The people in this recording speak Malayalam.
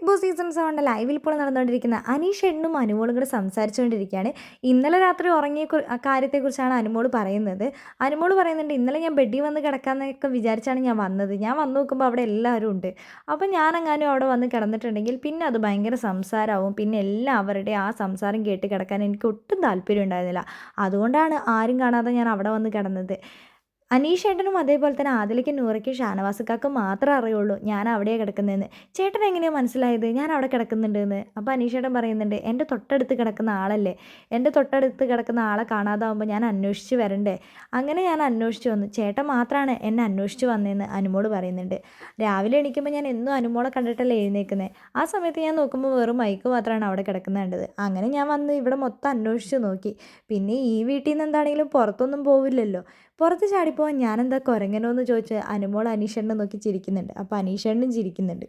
ബിഗ് ബോസ് സീസൺ സെവന്റെ ലൈവിൽ ഇപ്പോൾ നടന്നുകൊണ്ടിരിക്കുന്ന അനീഷ് എണ്ണും അനുമോളും കൂടെ സംസാരിച്ചുകൊണ്ടിരിക്കുകയാണ്. ഇന്നലെ രാത്രി ഉറങ്ങിയ കാര്യത്തെക്കുറിച്ചാണ് അനുമോൾ പറയുന്നത്. അനുമോൾ പറയുന്നുണ്ട് ഇന്നലെ ഞാൻ ബെഡിൽ വന്ന് കിടക്കാമെന്നൊക്കെ വിചാരിച്ചാണ് ഞാൻ വന്നത്. ഞാൻ വന്ന് നോക്കുമ്പോൾ അവിടെ എല്ലാവരും ഉണ്ട്. അപ്പോൾ ഞാൻ എങ്ങാനും അവിടെ വന്ന് കിടന്നിട്ടുണ്ടെങ്കിൽ പിന്നെ അത് ഭയങ്കര സംസാരമാവും. പിന്നെ എല്ലാവരുടെ ആ സംസാരം കേട്ട് കിടക്കാൻ എനിക്ക് ഒട്ടും താല്പര്യം ഉണ്ടായിരുന്നില്ല അതുകൊണ്ടാണ് ആരും കാണാതെ ഞാൻ അവിടെ വന്ന് കിടന്നത്. അനീഷ് ഏട്ടനും അതേപോലെ തന്നെ ആദിലേക്ക് നൂറയ്ക്കും ഷാനവാസക്കാർക്ക് മാത്രമേ അറിയുള്ളൂ ഞാൻ അവിടെ കിടക്കുന്നതെന്ന്. ചേട്ടൻ എങ്ങനെയാണ് മനസ്സിലായത്? ഞാൻ അവിടെ കിടക്കുന്നുണ്ടെന്ന്. അപ്പോൾ അനീഷ് ഏട്ടൻ പറയുന്നുണ്ട് എന്റെ തൊട്ടടുത്ത് കിടക്കുന്ന ആളല്ലേ? എന്റെ തൊട്ടടുത്ത് കിടക്കുന്ന ആളെ കാണാതാവുമ്പോൾ ഞാൻ അന്വേഷിച്ച് വരണ്ടേ? അങ്ങനെ ഞാൻ അന്വേഷിച്ച് വന്നു. ചേട്ടൻ മാത്രമാണ് എന്നെ അന്വേഷിച്ച് വന്നതെന്ന് അനുമോട് പറയുന്നുണ്ട്. രാവിലെ എണീക്കുമ്പോൾ ഞാൻ എന്നും അനുമോളെ കണ്ടിട്ടല്ലേ എഴുന്നേക്കുന്നത് ആ സമയത്ത് ഞാൻ നോക്കുമ്പോൾ വെറും മൈക്ക് മാത്രമാണ് അവിടെ കിടക്കുന്നതേണ്ടത് അങ്ങനെ ഞാൻ വന്ന് ഇവിടെ മൊത്തം അന്വേഷിച്ച് നോക്കി. പിന്നെ ഈ വീട്ടിൽ നിന്ന് എന്താണെങ്കിലും പുറത്തൊന്നും പോവില്ലല്ലോ. പുറത്ത് ഞാനെന്താ കുരങ്ങനോ എന്ന് ചോദിച്ച് അനുമോൾ അനീഷണ്ണെ നോക്കി ചിരിക്കുന്നുണ്ട്. അപ്പോൾ അനീഷണ്ണും ചിരിക്കുന്നുണ്ട്.